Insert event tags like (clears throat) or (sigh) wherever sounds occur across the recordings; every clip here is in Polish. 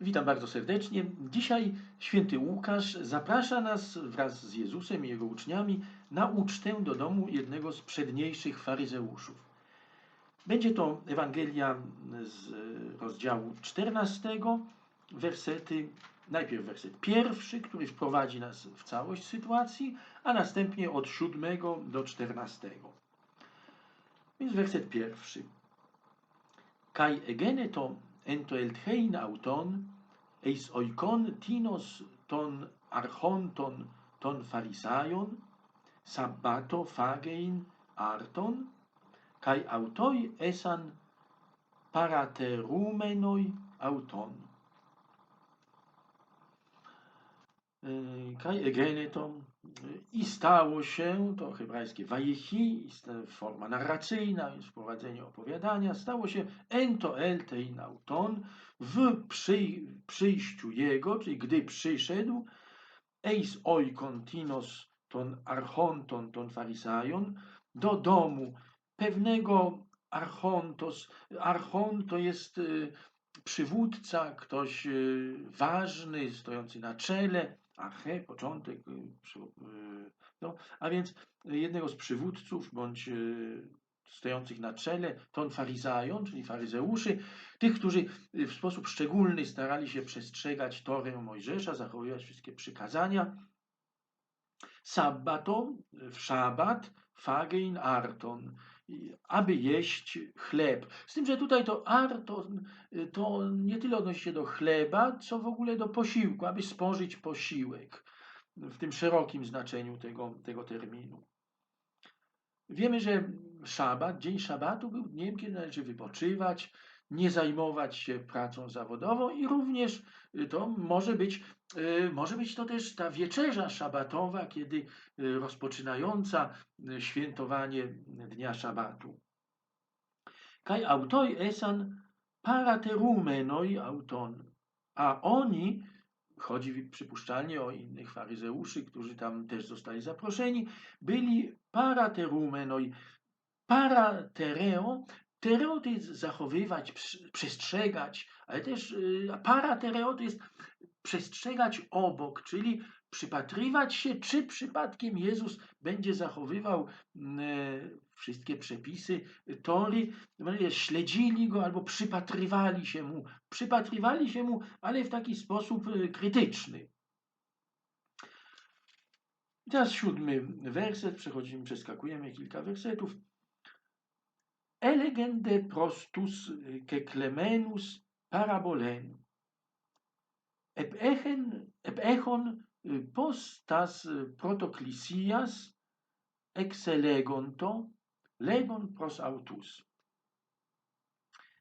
Witam bardzo serdecznie. Dzisiaj święty Łukasz zaprasza nas wraz z Jezusem i jego uczniami na ucztę do domu jednego z przedniejszych faryzeuszów. Będzie to Ewangelia z rozdziału 14, wersety, najpierw werset pierwszy, który wprowadzi nas w całość sytuacji, a następnie od 7 do 14. Więc werset pierwszy. Kai egene to εντοελτχέιν auton, eis oikon tinos ton archonton ton farisaion, sabbato φάγειν arton, kai autoi esan παρατερούμενοι αυτον. Ε, kai εγένετον i stało się, to hebrajskie wajechi, forma narracyjna, jest wprowadzenie opowiadania, stało się ento eltei nauton w przy, przyjściu jego, czyli gdy przyszedł, eis oi continuos ton archonton ton farisaion, do domu pewnego archontos. Archon to jest y, przywódca, ktoś y, ważny, stojący na czele, arche, początek, y, y, no, a więc jednego z przywódców bądź stojących na czele, ton faryzajon, czyli faryzeuszy, tych, którzy w sposób szczególny starali się przestrzegać Torę Mojżesza, zachowywać wszystkie przykazania. Sabbato, w szabat, fagein arton, aby jeść chleb. Z tym, że tutaj to arton to nie tyle odnosi się do chleba, co w ogóle do posiłku, aby spożyć posiłek w tym szerokim znaczeniu tego, tego terminu. Wiemy, że szabat, dzień szabatu był dniem, kiedy należy wypoczywać, nie zajmować się pracą zawodową i również to może być, może być to też ta wieczerza szabatowa, kiedy rozpoczynająca świętowanie dnia szabatu. Kaj autoi esan paraterumenoi auton, a oni chodzi przypuszczalnie o innych faryzeuszy, którzy tam też zostali zaproszeni, byli paraterumenoi. Paratereo, jest zachowywać, przestrzegać, ale też y, jest przestrzegać obok, czyli przypatrywać się, czy przypadkiem Jezus będzie zachowywał mm, e, wszystkie przepisy Tory, śledzili go albo przypatrywali się mu. Przypatrywali się mu, ale w taki sposób e, krytyczny. Teraz siódmy werset, przechodzimy, przeskakujemy kilka wersetów. elegende prostus eh, que clemenus parabolen. Ep egen, ep egon eh, postas eh, protoclisias ex elegonto legon pros autus.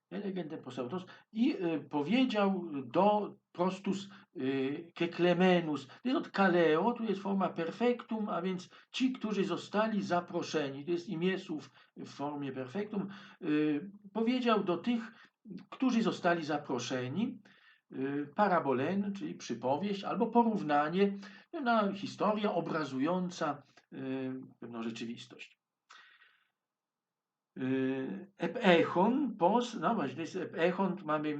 Elegente pros autus i powiedział do prostus y, keklemenus. To jest od kaleo, tu jest forma perfektum, a więc ci, którzy zostali zaproszeni, to jest imię słów w formie perfektum, y, powiedział do tych, którzy zostali zaproszeni, Y, parabolen, czyli przypowieść, albo porównanie na historię obrazująca y, pewną rzeczywistość. Y, epechon, pos, no właśnie, to jest epechon, mamy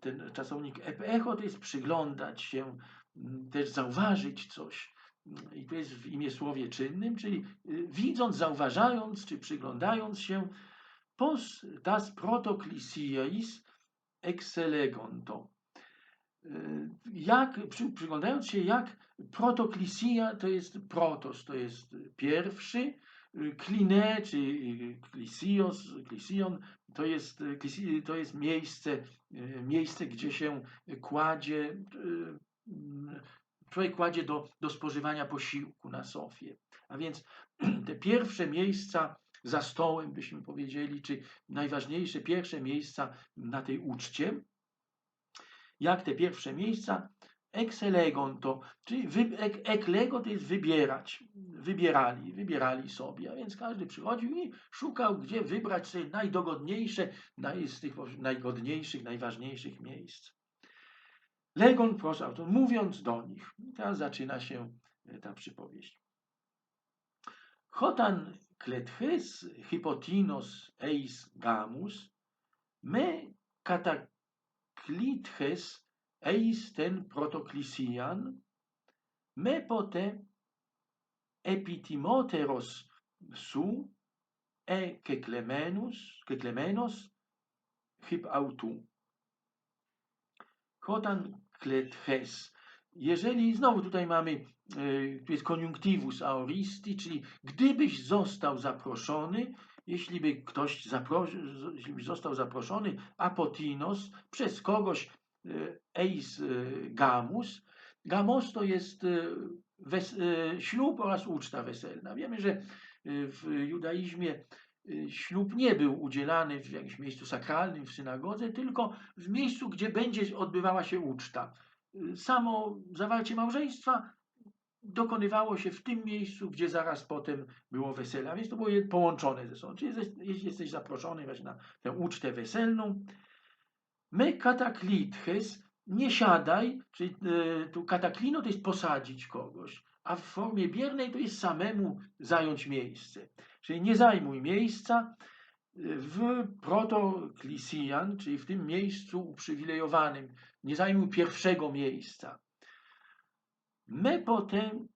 ten czasownik epecho, to jest przyglądać się, mm, też zauważyć coś. I to jest w imię słowie czynnym, czyli widząc, zauważając, czy przyglądając się, pos das protoklisiais excelegonto jak, przyglądając się, jak protoklisia to jest protos, to jest pierwszy, kline, czy klisios, klision, to jest, to jest miejsce, miejsce, gdzie się kładzie, człowiek kładzie do, do spożywania posiłku na sofie. A więc (clears throat) te pierwsze miejsca za stołem, byśmy powiedzieli, czy najważniejsze pierwsze miejsca na tej uczcie, jak te pierwsze miejsca, exelegon to, czyli wy, eklego to jest wybierać, wybierali, wybierali sobie, a więc każdy przychodził i szukał, gdzie wybrać sobie najdogodniejsze, naj, z tych najgodniejszych, najważniejszych miejsc. Legon prosał, to mówiąc do nich, teraz zaczyna się e, ta przypowieść. Chotan kletches hypotinos eis gamus, me katak klitches eis ten protoklisian, me pote epitimoteros su e keklemenus, keklemenos hyp autu. Chotan kletches. Jeżeli, znowu tutaj mamy, e, tu jest koniunktywus aoristi, czyli gdybyś został zaproszony, jeśli by ktoś został zaproszony apotinos przez kogoś eis e, gamus, gamos to jest wes, ślub oraz uczta weselna. Wiemy, że w judaizmie ślub nie był udzielany w jakimś miejscu sakralnym, w synagodze, tylko w miejscu, gdzie będzie odbywała się uczta. Samo zawarcie małżeństwa dokonywało się w tym miejscu, gdzie zaraz potem było wesele, a więc to było połączone ze sobą. Czyli jesteś zaproszony właśnie na tę ucztę weselną, my kataklitches, nie siadaj, czyli e, tu kataklino to jest posadzić kogoś, a w formie biernej to jest samemu zająć miejsce. Czyli nie zajmuj miejsca w protoklisian, czyli w tym miejscu uprzywilejowanym. Nie zajmuj pierwszego miejsca. Me potem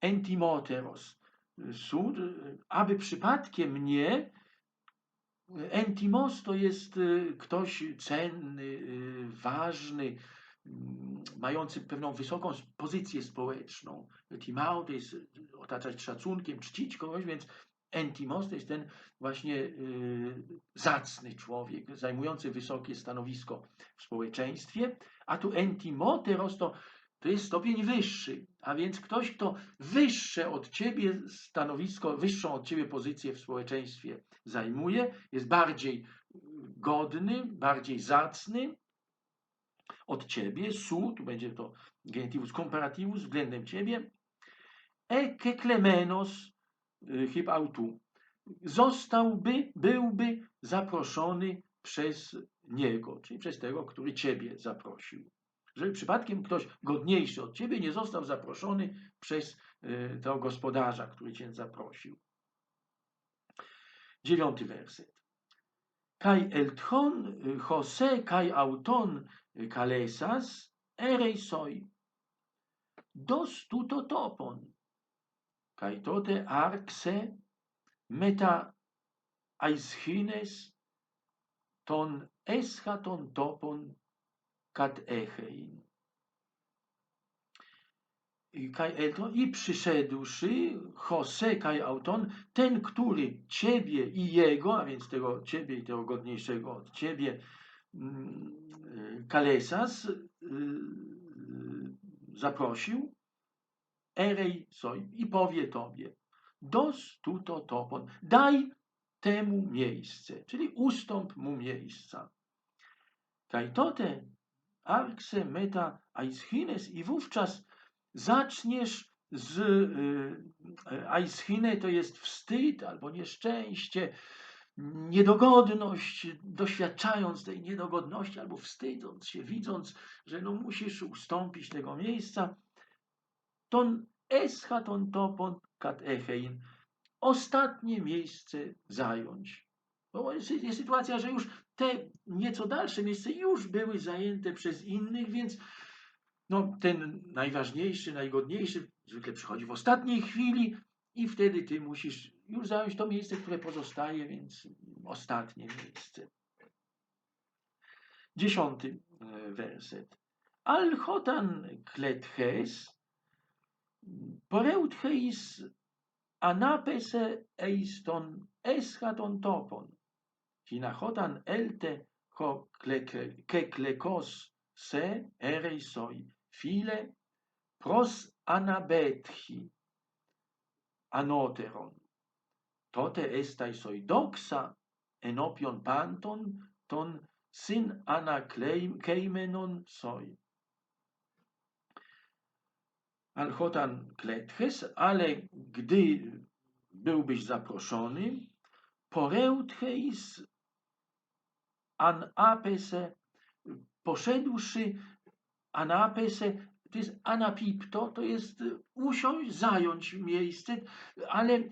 entimoteros. Sud, aby przypadkiem nie, entimos to jest y, ktoś cenny, y, ważny, mm, mający pewną wysoką pozycję społeczną. Timao to jest otaczać szacunkiem, czcić kogoś, więc entimos to jest ten właśnie zacny człowiek, zajmujący wysokie stanowisko w społeczeństwie, a tu entimoteros to, to jest stopień wyższy, a więc ktoś, kto wyższe od ciebie stanowisko, wyższą od ciebie pozycję w społeczeństwie zajmuje, jest bardziej godny, bardziej zacny, od ciebie, su, tu będzie to genitivus comparativus względem ciebie, e keklemenos y, hip autu, zostałby, byłby zaproszony przez niego, czyli przez tego, który ciebie zaprosił. Żeby przypadkiem ktoś godniejszy od ciebie nie został zaproszony przez y, tego gospodarza, który cię zaprosił. Dziewiąty werset. Kaj eltchon Jose kaj auton kalesas erei soi. Dos tuto topon. Kaj tote arxe meta aischines ton eschaton topon kat echein. I przyszedłszy, Jose kaj auton, ten, który ciebie i jego, a więc tego ciebie i tego godniejszego od ciebie, mm, Kalesas y, zaprosił, erej soj i powie tobie, dos tuto topon, daj temu miejsce, czyli ustąp mu miejsca. Kaj tote arkse meta aischines i wówczas zaczniesz z y, aischine to jest wstyd albo nieszczęście, niedogodność, doświadczając tej niedogodności albo wstydząc się, widząc, że no musisz ustąpić tego miejsca, ton eschaton topon kat echein, ostatnie miejsce zająć. Bo jest sytuacja, że już te nieco dalsze miejsca już były zajęte przez innych, więc no, ten najważniejszy, najgodniejszy zwykle przychodzi w ostatniej chwili i wtedy ty musisz już zająć to miejsce, które pozostaje, więc ostatnie miejsce. Dziesiąty e, werset. Alchotan kletches poreutcheis anapese eiston eschaton topon. hinachotan elte ko keklekos se ereisoi file pros anabethi anoteron. Tote estai soi doxa enopion panton ton sin anakleimenon soi. Alchotan kletches, ale gdy byłbyś zaproszony, poreutcheis an apese, poszedłszy anapese, to jest anapipto, to jest usiąść, zająć miejsce, ale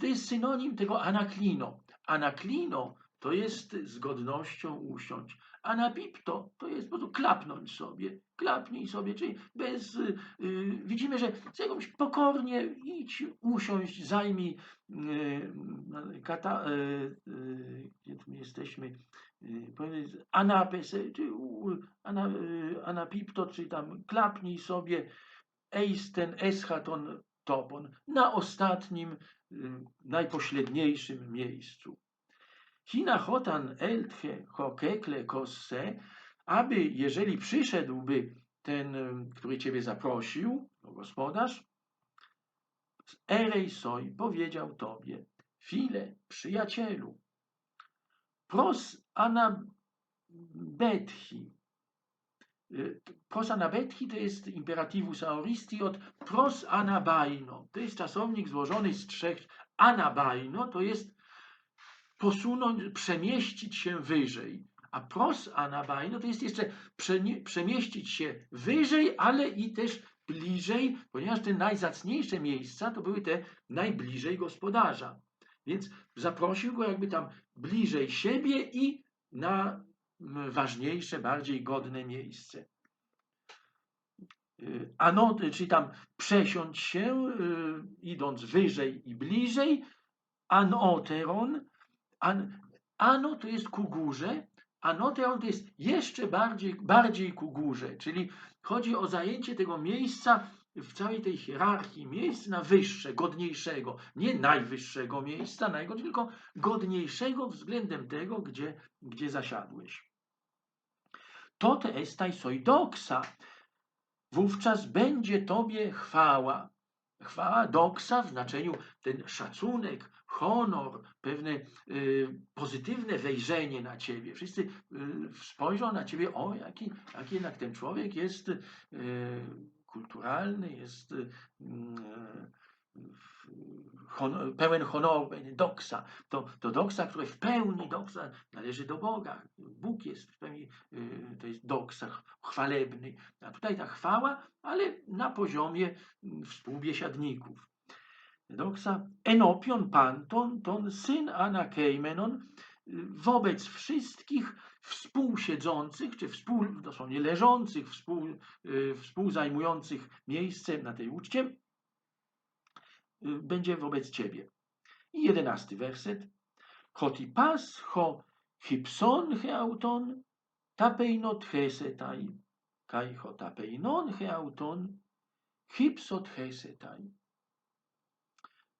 to jest synonim tego anaklino. Anaklino to jest z godnością usiąść. anapipto to jest po prostu klapnąć sobie, klapnij sobie, czyli bez, y, y, widzimy, że z jakąś pokornie idź, usiąść, zajmij, y, kata, y, y, gdzie tu my jesteśmy, y, powiedz, anapes, czy u, ana, y, anapipto, czyli tam klapnij sobie, eisten eschaton topon, na ostatnim, y, najpośredniejszym miejscu. Hina hotan eltche hokekle kosse, aby jeżeli przyszedłby ten, który ciebie zaprosił, to gospodarz, erej soj powiedział tobie, file, przyjacielu, pros anabethi, Y, Pros anabethi to jest imperatywus aoristi od pros anabaino. To jest czasownik złożony z trzech. Anabaino to jest posunąć, przemieścić się wyżej. A pros anabaino to jest jeszcze przemieścić się wyżej, ale i też bliżej, ponieważ te najzacniejsze miejsca to były te najbliżej gospodarza. Więc zaprosił go jakby tam bliżej siebie i na ważniejsze, bardziej godne miejsce. Y, Ano, czyli tam przesiądź się, y, idąc wyżej i bliżej. Anoteron. An, ano to jest ku górze, anoteron to jest jeszcze bardziej, bardziej ku górze, czyli chodzi o zajęcie tego miejsca w całej tej hierarchii miejsc na wyższe, godniejszego, nie najwyższego miejsca, na jego, tylko godniejszego względem tego, gdzie, gdzie zasiadłeś. To te estaj soidoksa. Wówczas będzie Tobie chwała. Chwała doksa w znaczeniu ten szacunek, honor, pewne y, pozytywne wejrzenie na Ciebie. Wszyscy y, spojrzą na Ciebie, o jaki, jaki jednak ten człowiek jest y, kulturalny, jest y, hon, pełen honoru, pełen doksa. To, to doksa, które w pełni doksa należy do Boga. Bóg jest w pełni, y, to jest doksa chwalebny. A tutaj ta chwała, ale na poziomie mm, współbiesiadników. Doksa enopion panton, ton syn anakeimenon, y, wobec wszystkich współsiedzących, czy współ, dosłownie leżących, współ, y, współzajmujących miejsce na tej uczcie, y, będzie wobec ciebie. I jedenasty werset. Chotipas ho hypson heauton tapeinot hesetai, kai ho tapeinon heauton hypsot hesetai.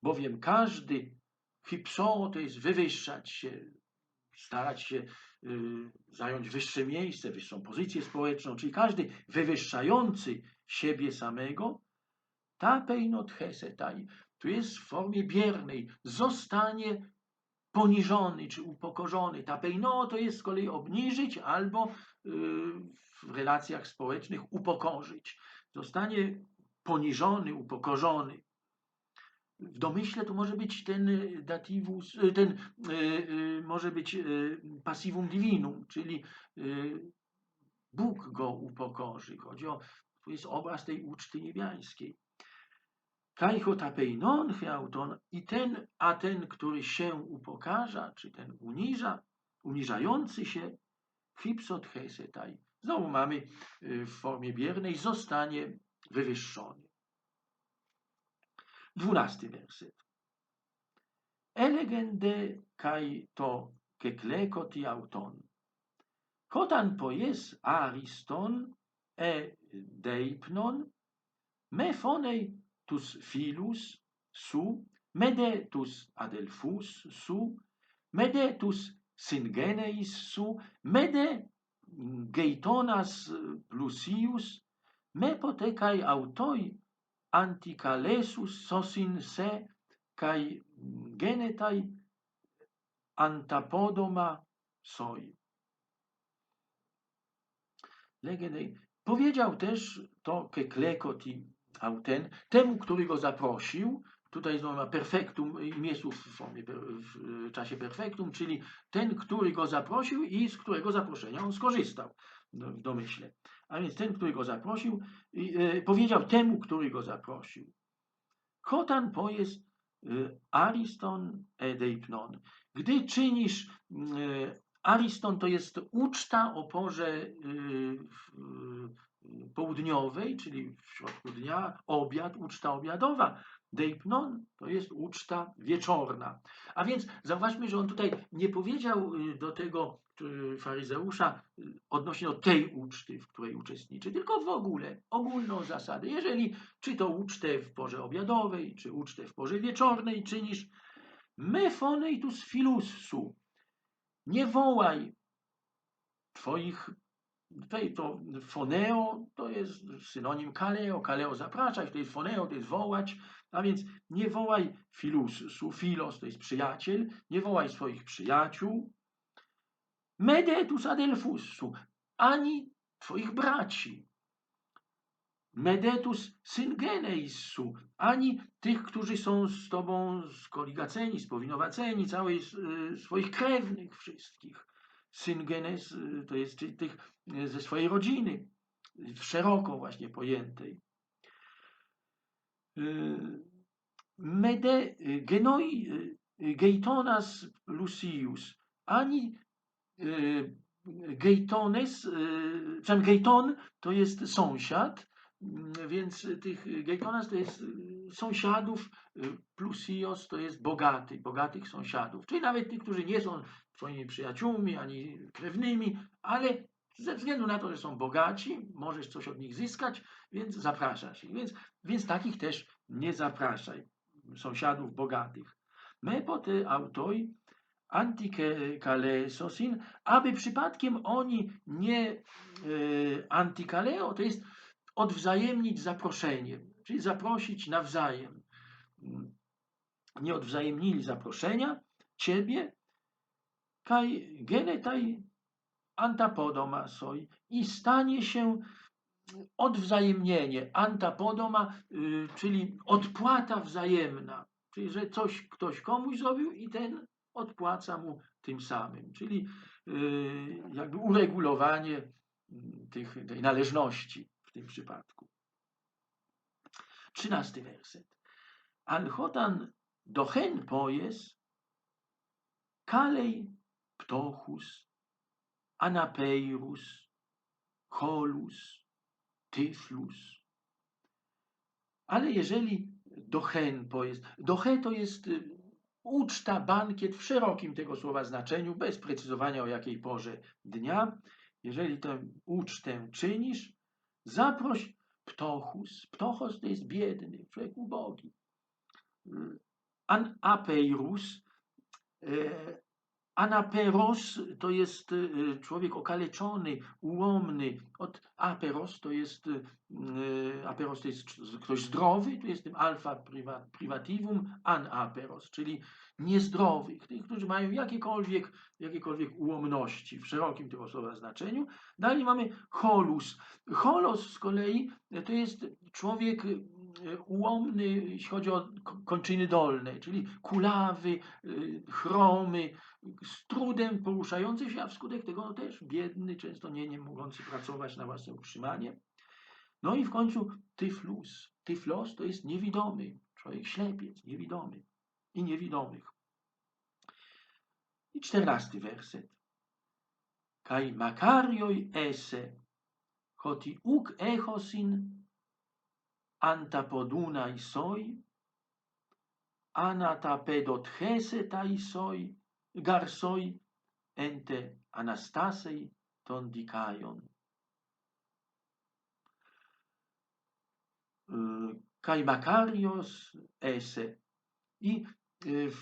Bowiem każdy hypson to jest wywyższać się, starać się zająć wyższe miejsce, wyższą pozycję społeczną, czyli każdy wywyższający siebie samego, tapeinot hesetai, tu jest w formie biernej, zostanie poniżony czy upokorzony. Tapeino to jest z kolei obniżyć albo y, w relacjach społecznych upokorzyć. Zostanie poniżony, upokorzony. W domyśle to może być ten y, dativus, y, ten y, może być passivum divinum, czyli Bóg go upokorzy. Chodzi o, jest obraz tej uczty niebiańskiej. Kajcho tapeinon heauton i ten, a ten, który się upokarza, czy ten uniża, uniżający się, hypsot hesetai. Znowu mamy w formie biernej, zostanie wywyższony. vurasti verset. Elegende kai to keklekoti auton. Kotan poies ariston e deipnon me fonei tus filus su mede tus adelfus su mede tus syngeneis su mede geitonas plusius me potecai autoi anticalesus sosin se, kai genetai antapodoma soi. Legende. Powiedział też to keklekoti auten, temu, który go zaprosił, tutaj znowu ma perfektum imiesów w, w czasie perfektum, czyli ten, który go zaprosił i z którego zaproszenia on skorzystał w domyśle. A więc ten, który go zaprosił, e, powiedział temu, który go zaprosił. Kotan pojest e, ariston edeipnon. Gdy czynisz e, Ariston to jest uczta o porze y, y, południowej, czyli w środku dnia, obiad, uczta obiadowa. Deipnon to jest uczta wieczorna. A więc zauważmy, że on tutaj nie powiedział y, do tego faryzeusza odnośnie do tej uczty, w której uczestniczy, tylko w ogóle, ogólną zasadę. Jeżeli czy to ucztę w porze obiadowej, czy ucztę w porze wieczornej czynisz, me foneitus filussu, nie wołaj twoich, tutaj to foneo to jest synonim kaleo, kaleo zapraszać, to jest foneo, to jest wołać, a więc nie wołaj filusu, filos to jest przyjaciel, nie wołaj swoich przyjaciół, medetus adelfussu, ani twoich braci, medetus syngeneissu, ani tych, którzy są z tobą skoligaceni, spowinowaceni, całej y, swoich krewnych wszystkich. Syngenes y, to jest tych y, ze swojej rodziny, szeroko właśnie pojętej. Mede, genoi, geitonas Lucius, ani Gejtones, czym Gejton to jest sąsiad, Mm, więc tych Gejtonas to jest y, sąsiadów, y, plus Ios to jest bogaty, bogatych sąsiadów. Czyli nawet tych, którzy nie są twoimi przyjaciółmi ani krewnymi, ale ze względu na to, że są bogaci, możesz coś od nich zyskać, więc zapraszasz ich. Więc, więc takich też nie zapraszaj, sąsiadów bogatych. Me pote autoi antikalesosin, aby przypadkiem oni nie e, antikaleo, to jest odwzajemnić zaproszeniem, czyli zaprosić nawzajem. Nie odwzajemnili zaproszenia ciebie, kaj genetaj antapodoma soi i stanie się odwzajemnienie, antapodoma, y, czyli odpłata wzajemna, czyli że coś ktoś komuś zrobił i ten odpłaca mu tym samym, czyli y, jakby uregulowanie mm, tych, tej należności tym przypadku. Trzynasty werset. Alchotan dochen pojes, kalej ptochus, anapeirus, cholus, tyflus. Ale jeżeli dochen pojes, doche to jest y, uczta, bankiet w szerokim tego słowa znaczeniu, bez precyzowania o jakiej porze dnia. Jeżeli tę ucztę czynisz, Zaproś ptochus. Ptochos to jest biedny, człowiek ubogi. An apeirus. Anaperos to jest e, człowiek okaleczony, ułomny. Od aperos to jest, e, aperos to jest ktoś zdrowy, tu jest tym alfa privativum, an aperos, czyli niezdrowych, tych, którzy mają jakiekolwiek, jakiekolwiek ułomności w szerokim tego słowa znaczeniu. Dalej mamy holus. Holos z kolei to jest człowiek ułomny, jeśli chodzi o kończyny dolne, czyli kulawy, e, chromy, z trudem poruszający się, a wskutek tego no też biedny, często nie, nie mogący pracować na własne utrzymanie. No i w końcu tyflus. Tyflos to jest niewidomy, człowiek ślepiec, niewidomy i niewidomych. I czternasty werset. Kaj makarioj ese, hoti uk echosin, antapodunai soi, anatapedot tai soi, garsoi, ente anastasei tondikajon. Kaj makarios ese. I Y,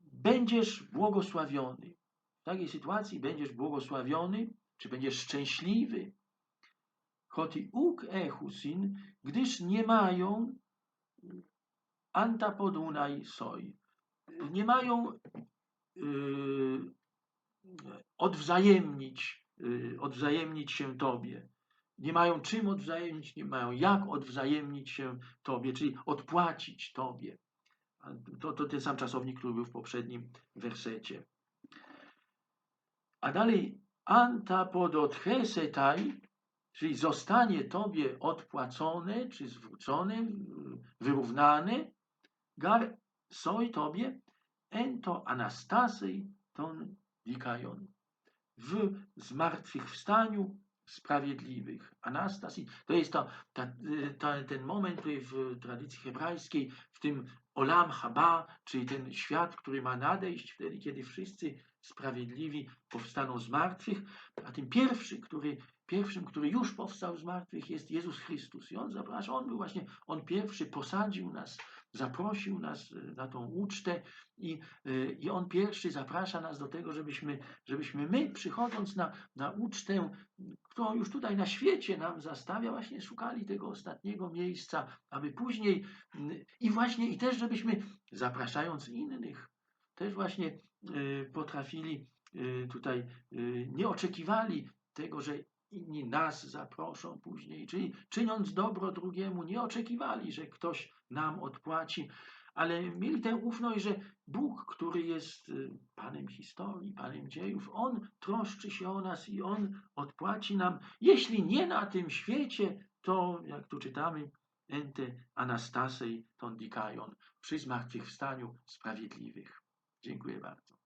będziesz błogosławiony. W takiej sytuacji będziesz błogosławiony, czy będziesz szczęśliwy. Choti uk echusin, gdyż nie mają antapodunaj soi. Nie mają yy, odwzajemnić, yy, odwzajemnić się Tobie. Nie mają czym odwzajemnić, nie mają jak odwzajemnić się Tobie, czyli odpłacić Tobie. To, to ten sam czasownik, który był w poprzednim wersecie. A dalej antapodotchesetai, czyli zostanie tobie odpłacone, czy zwrócone, wyrównane, gar soj tobie, ento anastasej ton dikajon. w zmartwychwstaniu sprawiedliwych. Anastazji to jest to, ta, ta, ten moment, w tradycji hebrajskiej, w tym Olam Haba, czyli ten świat, który ma nadejść wtedy, kiedy wszyscy sprawiedliwi powstaną z martwych, a tym pierwszy, który, pierwszym, który już powstał z martwych jest Jezus Chrystus. I On zaprasza, On był właśnie, On pierwszy posadził nas, zaprosił nas e, na tą ucztę i, e, i On pierwszy zaprasza nas do tego, żebyśmy, żebyśmy my przychodząc na, na ucztę, którą już tutaj na świecie nam zastawia, właśnie szukali tego ostatniego miejsca, aby później i właśnie i też, żebyśmy zapraszając innych, też właśnie y, potrafili y, tutaj, y, nie oczekiwali tego, że inni nas zaproszą później, czyli czyniąc dobro drugiemu, nie oczekiwali, że ktoś nam odpłaci, ale mieli tę ufność, że Bóg, który jest Panem historii, Panem dziejów, On troszczy się o nas i On odpłaci nam, jeśli nie na tym świecie, to jak tu czytamy, ente Anastasej ton dikajon, przy zmartwychwstaniu sprawiedliwych. Dziękuję bardzo.